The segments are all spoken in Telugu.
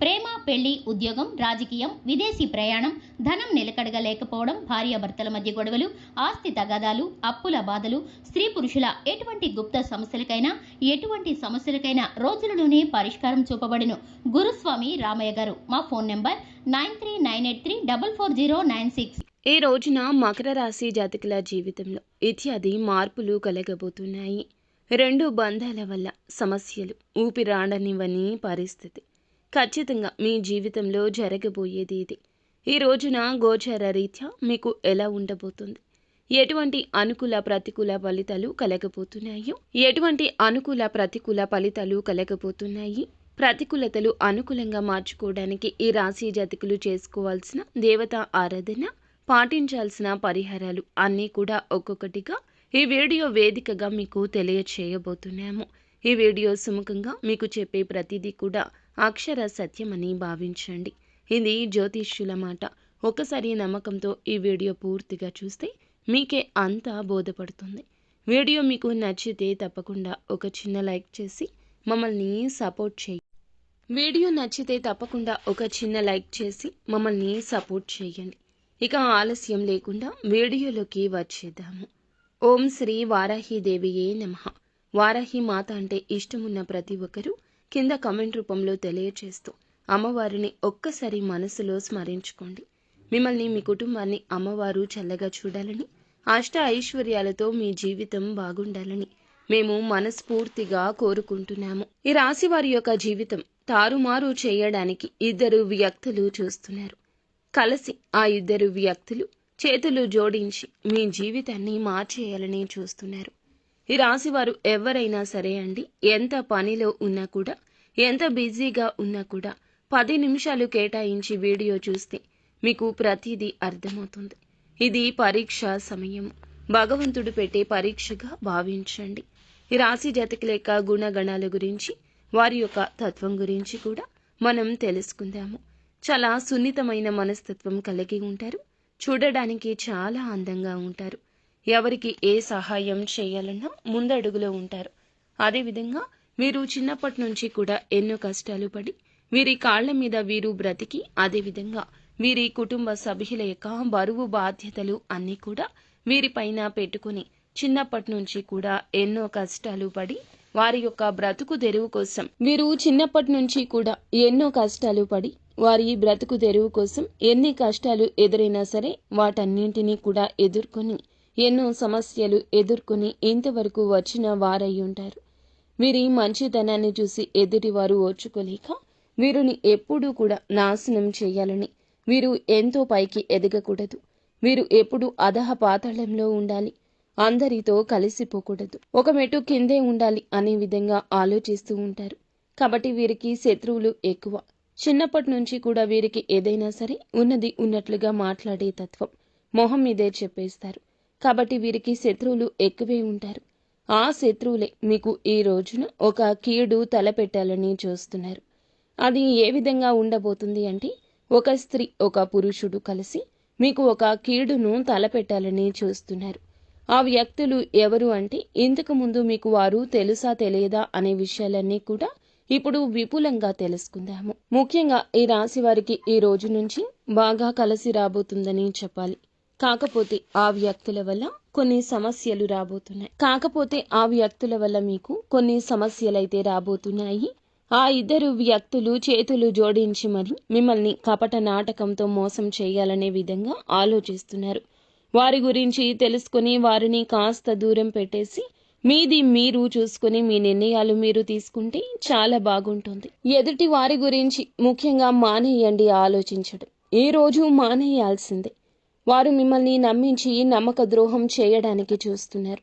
ప్రేమ పెళ్ళి ఉద్యోగం రాజకీయం విదేశీ ప్రయాణం ధనం నిలకడగా లేకపోవడం భార్యాభర్తల మధ్య గొడవలు ఆస్తి తగాదాలు అప్పుల బాధలు స్త్రీ పురుషుల ఎటువంటి గుప్త సమస్యలకైనా ఎటువంటి సమస్యలకైనా రోజులలోనే పరిష్కారం చూపబడును. గురుస్వామి రామయ్య గారు మా phone number nine three nine eight three double four zero nine six. ఈ రోజున మకర రాశి జాతకుల జీవితంలో ఇత్యాది మార్పులు కలగబోతున్నాయి. రెండు బంధాల వల్ల సమస్యలు ఊపిరాడనివని పరిస్థితి. ఖచ్చితంగా మీ జీవితంలో జరగబోయేది ఇది. ఈ రోజున గోచర రీత్యా మీకు ఎలా ఉండబోతుంది? ఎటువంటి అనుకూల ప్రతికూల ఫలితాలు కలగబోతున్నాయో? ఎటువంటి అనుకూల ప్రతికూల ఫలితాలు కలగబోతున్నాయి? ప్రతికూలతలు అనుకూలంగా మార్చుకోవడానికి ఈ రాశి జాతకులు చేసుకోవాల్సిన దేవత ఆరాధన పాటించాల్సిన పరిహారాలు అన్నీ కూడా ఒక్కొక్కటిగా ఈ వీడియో వేదికగా మీకు తెలియచేయబోతున్నాము. ఈ వీడియో సుముఖంగా మీకు చెప్పే ప్రతిదీ కూడా అక్షర సత్యమని భావించండి. ఇది జ్యోతిష్యుల మాట. ఒకసారి నమ్మకంతో ఈ వీడియో పూర్తిగా చూస్తే మీకే అంతా బోధపడుతుంది. వీడియో మీకు నచ్చితే తప్పకుండా ఒక చిన్న లైక్ చేసి మమ్మల్ని సపోర్ట్ చేయి. వీడియో నచ్చితే తప్పకుండా ఒక చిన్న లైక్ చేసి మమ్మల్ని సపోర్ట్ చేయండి. ఇక ఆలస్యం లేకుండా వీడియోలోకి వచ్చేద్దాము. ఓం శ్రీ వారాహిదేవియే నమ. వారాహి మాత అంటే ఇష్టమున్న ప్రతి ఒక్కరూ కింద కమెంట్ రూపంలో తెలియచేస్తూ అమ్మవారిని ఒక్కసారి మనసులో స్మరించుకోండి. మిమ్మల్ని మీ కుటుంబాన్ని అమ్మవారు చల్లగా చూడాలని అష్ట ఐశ్వర్యాలతో మీ జీవితం బాగుండాలని మేము మనస్ఫూర్తిగా కోరుకుంటున్నాము. ఈ రాశి వారి యొక్క జీవితం తారుమారు చేయడానికి ఇద్దరు వ్యక్తులు చూస్తున్నారు. కలిసి ఆ ఇద్దరు వ్యక్తులు చేతులు జోడించి మీ జీవితాన్ని మార్చేయాలని చూస్తున్నారు. ఈ రాశివారు ఎవరైనా సరే అండి ఎంత పనిలో ఉన్నా కూడా ఎంత బిజీగా ఉన్నా కూడా పది నిమిషాలు కేటాయించి వీడియో చూస్తే మీకు ప్రతిదీ అర్థమవుతుంది. ఇది పరీక్ష సమయం భగవంతుడు పెట్టే పరీక్షగా భావించండి. రాశి జాతకుల యొక్క గుణగణాల గురించి వారి యొక్క తత్వం గురించి కూడా మనం తెలుసుకుందాము. చాలా సున్నితమైన మనస్తత్వం కలిగి ఉంటారు. చూడడానికి చాలా అందంగా ఉంటారు. ఎవరికి ఏ సహాయం చేయాలన్నా ముందడుగులో ఉంటారు. అదేవిధంగా వీరు చిన్నప్పటి నుంచి కూడా ఎన్నో కష్టాలు పడి వీరి కాళ్ళ మీద వీరు బ్రతికి అదేవిధంగా వీరి కుటుంబ సభ్యుల యొక్క బరువు బాధ్యతలు అన్నీ కూడా వీరిపైన పెట్టుకుని చిన్నప్పటి నుంచి కూడా ఎన్నో కష్టాలు పడి వారి యొక్క బ్రతుకు తెరువు కోసం వీరు చిన్నప్పటి నుంచి కూడా ఎన్నో కష్టాలు పడి వారి బ్రతుకు తెరువు కోసం ఎన్ని కష్టాలు ఎదురైనా సరే వాటన్నింటినీ కూడా ఎదుర్కొని ఎన్నో సమస్యలు ఎదుర్కొని ఇంతవరకు వచ్చిన వారై ఉంటారు. వీరి మంచితనాన్ని చూసి ఎదుటివారు ఓర్చుకోలేక వీరిని ఎప్పుడూ కూడా నాశనం చేయాలని వీరు ఎంతో పైకి ఎదగకూడదు. వీరు ఎప్పుడు అధహ పాతాళంలో ఉండాలి. అందరితో కలిసిపోకూడదు. ఒక మెట్టు కిందే ఉండాలి అనే విధంగా ఆలోచిస్తూ ఉంటారు. కాబట్టి వీరికి శత్రువులు ఎక్కువ. చిన్నప్పటి నుంచి కూడా వీరికి ఏదైనా సరే ఉన్నది ఉన్నట్లుగా మాట్లాడే తత్వం మొహం మీదే చెప్పేస్తారు. కాబట్టి వీరికి శత్రువులు ఎక్కువే ఉంటారు. ఆ శత్రువులే మీకు ఈ రోజున ఒక కీడు తలపెట్టాలని చూస్తున్నారు. అది ఏ విధంగా ఉండబోతుంది అంటే ఒక స్త్రీ ఒక పురుషుడు కలిసి మీకు ఒక కీడును తలపెట్టాలని చూస్తున్నారు. ఆ వ్యక్తులు ఎవరు అంటే ఇంతకు ముందు మీకు వారు తెలుసా తెలియదా అనే విషయాలన్నీ కూడా ఇప్పుడు విపులంగా తెలుసుకుందాము. ముఖ్యంగా ఈ రాశి వారికి ఈ రోజు నుంచి బాగా కలిసి రాబోతుందని చెప్పాలి. కాకపోతే ఆ వ్యక్తుల వల్ల కొన్ని సమస్యలు రాబోతున్నాయి. కాకపోతే ఆ వ్యక్తుల వల్ల మీకు కొన్ని సమస్యలైతే రాబోతున్నాయి. ఆ ఇద్దరు వ్యక్తులు చేతులు జోడించి మరి మిమ్మల్ని కపట నాటకంతో మోసం చేయాలనే విధంగా ఆలోచిస్తున్నారు. వారి గురించి తెలుసుకుని వారిని కాస్త దూరం పెట్టేసి మీది మీరు చూసుకుని మీ నిర్ణయాలు మీరు తీసుకుంటే చాలా బాగుంటుంది. ఎదుటి వారి గురించి ముఖ్యంగా మానేయండి ఆలోచించడం. ఈ రోజు మానేయాల్సిందే. వారు మిమ్మల్ని నమ్మించి నమ్మక ద్రోహం చేయడానికి చూస్తున్నారు.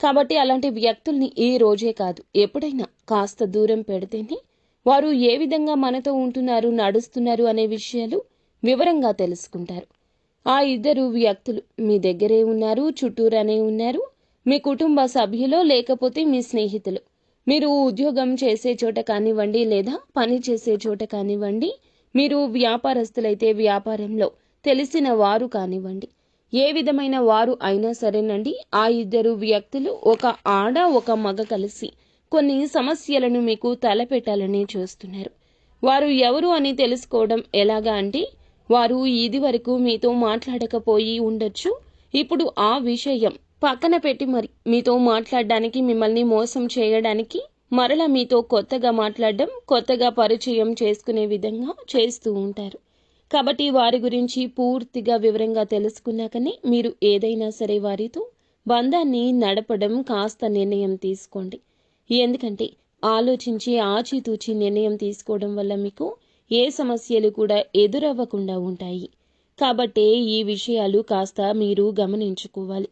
కాబట్టి అలాంటి వ్యక్తుల్ని ఈ రోజే కాదు ఎప్పుడైనా కాస్త దూరం పెడితేనే వారు ఏ విధంగా మనతో ఉంటున్నారు నడుస్తున్నారు అనే విషయాలు వివరంగా తెలుసుకుంటారు. ఆ ఇద్దరు వ్యక్తులు మీ దగ్గరే ఉన్నారు చుట్టూరానే ఉన్నారు మీ కుటుంబ సభ్యులో లేకపోతే మీ స్నేహితులు. మీరు ఉద్యోగం చేసే చోట కానివ్వండి లేదా పని చేసే చోట కానివ్వండి మీరు వ్యాపారస్తులైతే వ్యాపారంలో తెలిసిన వారు కానివ్వండి. ఏ విధమైన వారు అయినా సరేనండి. ఆ ఇద్దరు వ్యక్తులు ఒక ఆడ ఒక మగ కలిసి కొన్ని సమస్యలను మీకు తలపెట్టాలని చూస్తున్నారు. వారు ఎవరు అని తెలుసుకోవడం ఎలాగా అంటే వారు ఇది వరకు మీతో మాట్లాడకపోయి ఉండొచ్చు. ఇప్పుడు ఆ విషయం పక్కన పెట్టి మరి మీతో మాట్లాడడానికి మిమ్మల్ని మోసం చేయడానికి మరలా మీతో కొత్తగా మాట్లాడడం కొత్తగా పరిచయం చేసుకునే విధంగా చేస్తూ ఉంటారు. కాబట్టి వారి గురించి పూర్తిగా వివరంగా తెలుసుకున్నాకనే మీరు ఏదైనా సరే వారితో బంధాన్ని నడపడం కాస్త నిర్ణయం తీసుకోండి. ఎందుకంటే ఆలోచించి ఆచితూచి నిర్ణయం తీసుకోవడం వల్ల మీకు ఏ సమస్యలు కూడా ఎదురవ్వకుండా ఉంటాయి. కాబట్టే ఈ విషయాలు కాస్త మీరు గమనించుకోవాలి.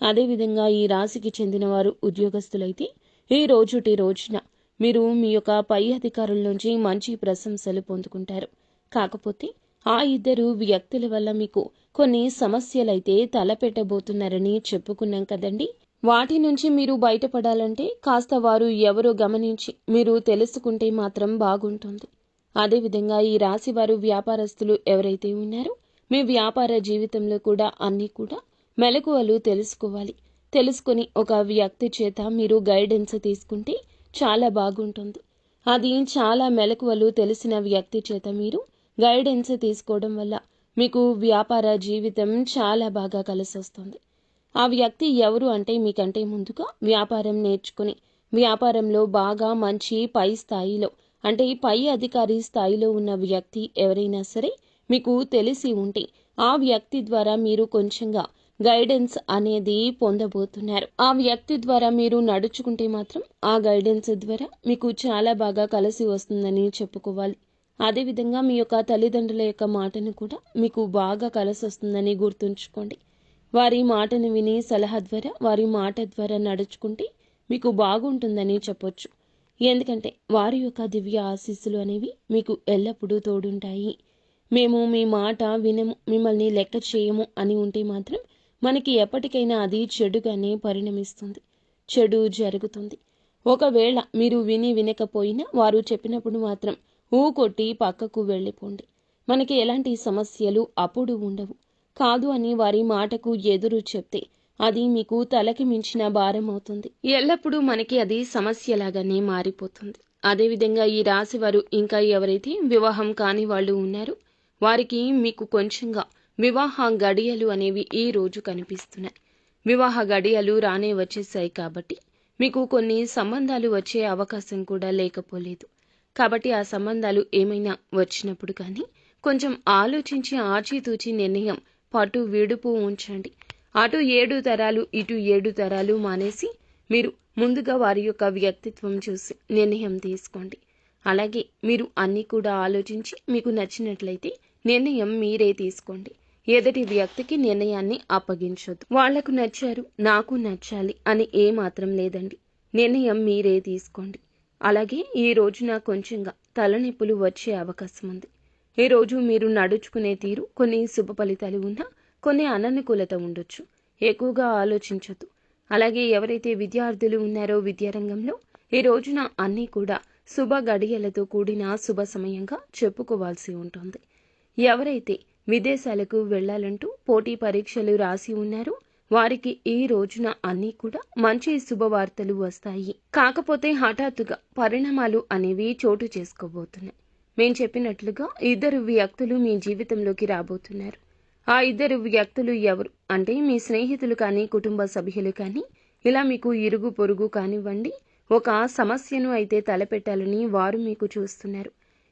అదేవిధంగా ఈ రాశికి చెందిన వారు ఉద్యోగస్తులైతే ఈ రోజుటి రోజున మీరు మీ యొక్క పై అధికారుల నుంచి మంచి ప్రశంసలు పొందుకుంటారు. కాకపోతే ఆ ఇద్దరు వ్యక్తుల వల్ల మీకు కొన్ని సమస్యలైతే తలపెట్టబోతున్నారని చెప్పుకున్నాం కదండి. వాటి నుంచి మీరు బయటపడాలంటే కాస్త వారు ఎవరో గమనించి మీరు తెలుసుకుంటే మాత్రం బాగుంటుంది. అదేవిధంగా ఈ రాశి వారు వ్యాపారస్తులు ఎవరైతే ఉన్నారో మీ వ్యాపార జీవితంలో కూడా అన్నీ కూడా మెలకువలు తెలుసుకోవాలి. తెలుసుకొని ఒక వ్యక్తి చేత మీరు గైడెన్స్ తీసుకుంటే చాలా బాగుంటుంది. అది చాలా మెలకువలు తెలిసిన వ్యక్తి చేత మీరు గైడెన్స్ తీసుకోవడం వల్ల మీకు వ్యాపార జీవితం చాలా బాగా కలిసి వస్తుంది. ఆ వ్యక్తి ఎవరు అంటే మీకంటే ముందుగా వ్యాపారం నేర్చుకుని వ్యాపారంలో బాగా మంచి పై స్థాయిలో అంటే పై అధికారి స్థాయిలో ఉన్న వ్యక్తి ఎవరైనా సరే మీకు తెలిసి ఉంటే ఆ వ్యక్తి ద్వారా మీరు కొంచెంగా గైడెన్స్ అనేది పొందబోతున్నారు. ఆ వ్యక్తి ద్వారా మీరు నడుచుకుంటే మాత్రం ఆ గైడెన్స్ ద్వారా మీకు చాలా బాగా కలిసి వస్తుందని చెప్పుకోవాలి. అదేవిధంగా మీ యొక్క తల్లిదండ్రుల యొక్క మాటను కూడా మీకు బాగా కలిసి వస్తుందని గుర్తుంచుకోండి. వారి మాటను విని సలహా ద్వారా వారి మాట ద్వారా నడుచుకుంటే మీకు బాగుంటుందని చెప్పొచ్చు. ఎందుకంటే వారి యొక్క దివ్య ఆశీస్సులు అనేవి మీకు ఎల్లప్పుడూ తోడుంటాయి. మేము మీ మాట వినము మిమ్మల్ని లెక్క చేయము అని ఉంటే మాత్రం మనకి ఎప్పటికైనా అది చెడుగానే పరిణమిస్తుంది చెడు జరుగుతుంది. ఒకవేళ మీరు విని వినకపోయినా వారు చెప్పినప్పుడు మాత్రం ఊ కొట్టి పక్కకు వెళ్ళిపోండి. మనకి ఎలాంటి సమస్యలు అప్పుడు ఉండవు. కాదు అని వారి మాటకు ఎదురు చెప్తే అది మీకు తలకి మించిన భారం అవుతుంది. ఎల్లప్పుడూ మనకి అది సమస్యలాగానే మారిపోతుంది. అదేవిధంగా ఈ రాశి వారు ఇంకా ఎవరైతే వివాహం కాని వాళ్ళు ఉన్నారు వారికి మీకు కొంచెంగా వివాహ గడియలు అనేవి ఈ రోజు కనిపిస్తున్నాయి. వివాహ గడియలు రానే వచ్చేసాయి కాబట్టి మీకు కొన్ని సంబంధాలు వచ్చే అవకాశం కూడా లేకపోలేదు. కాబట్టి ఆ సంబంధాలు ఏమైనా వచ్చినప్పుడు కానీ కొంచెం ఆలోచించి ఆచితూచి నిర్ణయం పటు విడుపు ఉంచండి. అటు ఏడు తరాలు ఇటు ఏడు తరాలు మానేసి మీరు ముందుగా వారి యొక్క వ్యక్తిత్వం చూసి నిర్ణయం తీసుకోండి. అలాగే మీరు అన్నీ కూడా ఆలోచించి మీకు నచ్చినట్లయితే నిర్ణయం మీరే తీసుకోండి. ఎదుటి వ్యక్తికి నిర్ణయాన్ని అప్పగించొద్దు. వాళ్ళకు నచ్చారు నాకు నచ్చాలి అని ఏ మాత్రం లేదండి. నిర్ణయం మీరే తీసుకోండి. అలాగే ఈ రోజున కొంచెంగా తలనొప్పులు వచ్చే అవకాశం ఉంది ఈ రోజు మీరు నడుచుకునే తీరు కొన్ని శుభ ఫలితాలు ఉన్నా కొన్ని అననుకూలత ఉండొచ్చు. ఎక్కువగా ఆలోచించదు అలాగే ఎవరైతే విద్యార్థులు ఉన్నారో విద్యారంగంలో ఈ రోజున అన్నీ కూడా శుభ గడియలతో కూడిన శుభ సమయంగా చెప్పుకోవాల్సి ఉంటుంది. ఎవరైతే విదేశాలకు వెళ్ళాలంటూ పోటీ పరీక్షలు రాసి ఉన్నారో వారికి ఈ రోజున అన్నీ కూడా మంచి శుభవార్తలు వస్తాయి. కాకపోతే హఠాత్తుగా పరిణామాలు అనేవి చోటు చేసుకోబోతున్నాయి. మేం చెప్పినట్లుగా ఇద్దరు వ్యక్తులు మీ జీవితంలోకి రాబోతున్నారు. ఆ ఇద్దరు వ్యక్తులు ఎవరు? అంటే మీ స్నేహితులు కానీ కుటుంబ సభ్యులు కానీ ఇలా మీకు ఇరుగు పొరుగు కానివ్వండి ఒక సమస్యను అయితే తలపెట్టాలని వారు మీకు చూస్తున్నారు.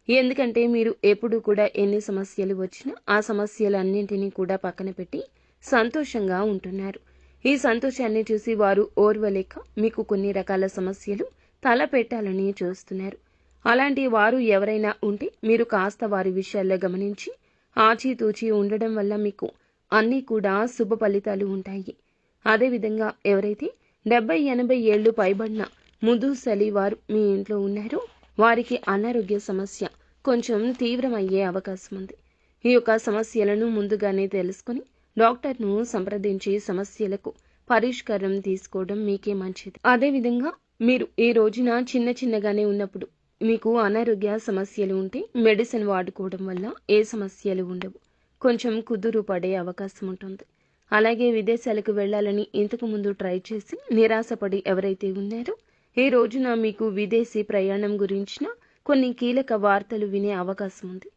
ఎందుకంటే మీరు ఎప్పుడు కూడా ఎన్ని సమస్యలు వచ్చినా ఆ సమస్యలన్నింటినీ కూడా పక్కన పెట్టి సంతోషంగా ఉంటున్నారు. ఈ సంతోషాన్ని చూసి వారు ఓర్వలేక మీకు కొన్ని రకాల సమస్యలు తలపెట్టాలని చూస్తున్నారు. అలాంటి వారు ఎవరైనా ఉంటే మీరు కాస్త వారి విషయాల్లో గమనించి ఆచితూచి ఉండడం వల్ల మీకు అన్నీ కూడా శుభ ఫలితాలు ఉంటాయి. అదేవిధంగా ఎవరైతే డెబ్బై ఎనభై ఏళ్ళు పైబడిన ముదుసలి వారు మీ ఇంట్లో ఉన్నారో వారికి అనారోగ్య సమస్య కొంచెం తీవ్రమయ్యే అవకాశం ఉంది. ఈ యొక్క సమస్యలను ముందుగానే తెలుసుకుని డాక్టర్ను సంప్రదించి సమస్యలకు పరిష్కారం తీసుకోవడం మీకే మంచిది. అదేవిధంగా మీరు ఈ రోజున చిన్న చిన్నగానే ఉన్నప్పుడు మీకు అనారోగ్య సమస్యలు ఉంటే మెడిసిన్ వాడుకోవడం వల్ల ఏ సమస్యలు ఉండవు. కొంచెం కుదురు పడే అవకాశం ఉంటుంది. అలాగే విదేశాలకు వెళ్ళాలని ఇంతకు ముందు ట్రై చేసి నిరాశపడి ఎవరైతే ఉన్నారో ఈ రోజున మీకు విదేశీ ప్రయాణం గురించిన కొన్ని కీలక వార్తలు వినే అవకాశం ఉంది.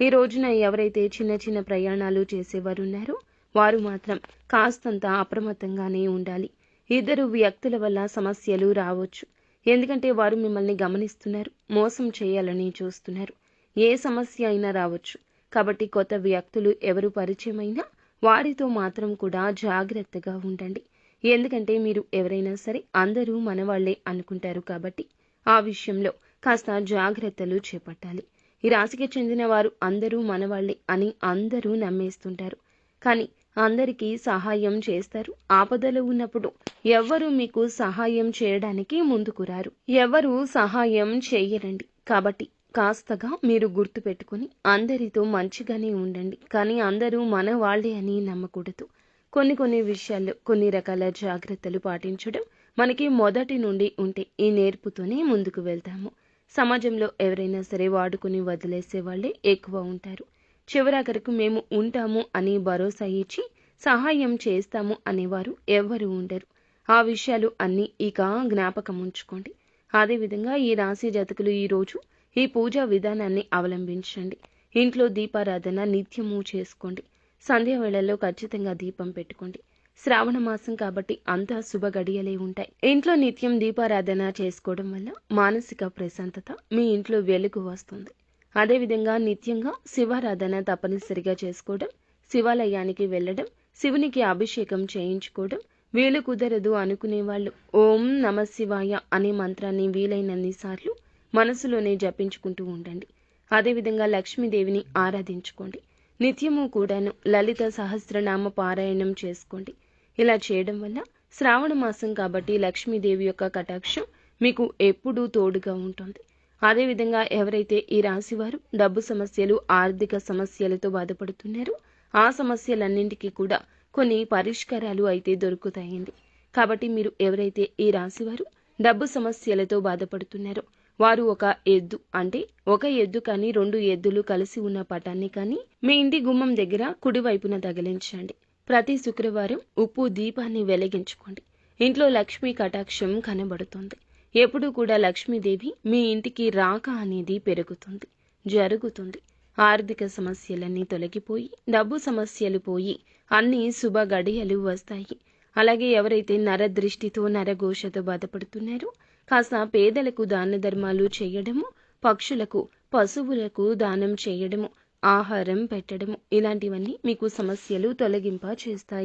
ఈ రోజున ఎవరైతే చిన్న చిన్న ప్రయాణాలు చేసేవారు ఉన్నారో వారు మాత్రం కాస్తంత అప్రమత్తంగానే ఉండాలి. ఇద్దరు వ్యక్తుల వల్ల సమస్యలు రావచ్చు. ఎందుకంటే వారు మిమ్మల్ని గమనిస్తున్నారు మోసం చేయాలని చూస్తున్నారు. ఏ సమస్య అయినా రావచ్చు. కాబట్టి కొత్త వ్యక్తులు ఎవరు పరిచయమైనా వారితో మాత్రం కూడా జాగ్రత్తగా ఉండండి. ఎందుకంటే మీరు ఎవరైనా సరే అందరూ మనవాళ్ళే అనుకుంటారు కాబట్టి ఆ విషయంలో కాస్త జాగ్రత్తలు చేపట్టాలి. ఈ రాశికి చెందిన వారు అందరూ మనవాళ్ళే అని అందరూ నమ్మేస్తుంటారు. కానీ అందరికీ సహాయం చేస్తారు. ఆపదలో ఉన్నప్పుడు ఎవ్వరూ మీకు సహాయం చేయడానికి ముందుకు రారు ఎవరు సహాయం చేయరండి. కాబట్టి కాస్తగా మీరు గుర్తుపెట్టుకుని అందరితో మంచిగానే ఉండండి. కానీ అందరూ మన వాళ్ళే అని నమ్మకూడదు. కొన్ని కొన్ని విషయాల్లో కొన్ని రకాల జాగ్రత్తలు పాటించడం మనకి మొదటి నుండి ఉంటే ఈ నేర్పుతోనే ముందుకు వెళ్తాము. సమాజంలో ఎవరైనా సరే వాడుకుని వదిలేసే వాళ్ళే ఎక్కువ ఉంటారు. చివరాఖరకు మేము ఉంటాము అని భరోసా ఇచ్చి సహాయం చేస్తాము అనేవారు ఎవ్వరూ ఉండరు. ఆ విషయాలు అన్నీ ఇక జ్ఞాపకం ఉంచుకోండి. అదేవిధంగా ఈ రాశి జాతకులు ఈరోజు ఈ పూజా విధానాన్ని అవలంబించండి. ఇంట్లో దీపారాధన నిత్యము చేసుకోండి. సంధ్యా వేళల్లో ఖచ్చితంగా దీపం పెట్టుకోండి. శ్రావణ మాసం కాబట్టి అంతా శుభ గడియలే ఉంటాయి. ఇంట్లో నిత్యం దీపారాధన చేసుకోవడం వల్ల మానసిక ప్రశాంతత మీ ఇంట్లో వెలుగు వస్తుంది. అదేవిధంగా నిత్యంగా శివారాధన తప్పనిసరిగా చేసుకోవడం శివాలయానికి వెళ్ళడం శివునికి అభిషేకం చేయించుకోవడం వీలు కుదరదు అనుకునే వాళ్ళు ఓం నమ శివాయ అనే మంత్రాన్ని వీలైనన్ని సార్లు మనసులోనే జపించుకుంటూ ఉండండి. అదేవిధంగా లక్ష్మీదేవిని ఆరాధించుకోండి. నిత్యము కూడాను లలిత సహస్రనామ పారాయణం చేసుకోండి. ఇలా చేయడం వల్ల శ్రావణ మాసం కాబట్టి లక్ష్మీదేవి యొక్క కటాక్షం మీకు ఎప్పుడూ తోడుగా ఉంటుంది. అదేవిధంగా ఎవరైతే ఈ రాశివారు డబ్బు సమస్యలు ఆర్థిక సమస్యలతో బాధపడుతున్నారో ఆ సమస్యలన్నింటికీ కూడా కొన్ని పరిష్కారాలు అయితే దొరుకుతాయండి. కాబట్టి మీరు ఎవరైతే ఈ రాశివారు డబ్బు సమస్యలతో బాధపడుతున్నారో వారు ఒక ఎద్దు అంటే ఒక ఎద్దు కానీ రెండు ఎద్దులు కలిసి ఉన్న పటాన్ని కానీ మీ ఇంటి గుమ్మం దగ్గర కుడివైపున తగిలించండి. ప్రతి శుక్రవారం ఉప్పు దీపాన్ని వెలిగించుకోండి. ఇంట్లో లక్ష్మీ కటాక్షం కనబడుతుంది. ఎప్పుడు కూడా లక్ష్మీదేవి మీ ఇంటికి రాక అనేది పెరుగుతుంది జరుగుతుంది. ఆర్థిక సమస్యలన్నీ తొలగిపోయి డబ్బు సమస్యలు పోయి అన్ని శుభ గడియలు వస్తాయి. అలాగే ఎవరైతే నరదృష్టితో నరఘోషతో బాధపడుతున్నారో కాస్త పేదలకు దాన ధర్మాలు చేయడము పక్షులకు పశువులకు దానం చేయడము ఆహారం పెట్టడము ఇలాంటివన్నీ మీకు సమస్యలు తొలగింప చేస్తాయి